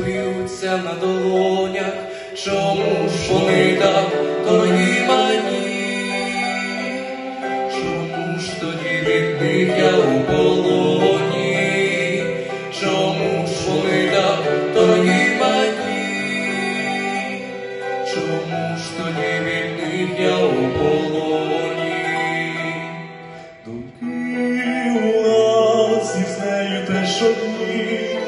б'ються на долонях, чому ж вони так дорогі мені, чому ж тоді від них я у полоні, чому ж вони так дорогі мені, чому ж тоді від них я у полоні, думки у нас із нею теж одні.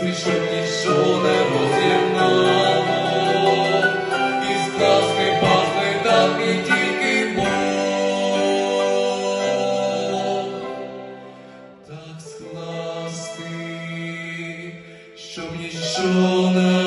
Спішно нічого не роз'єднало, і страсний пасли так і тільки Бог. так скласти, щоб ніщо не.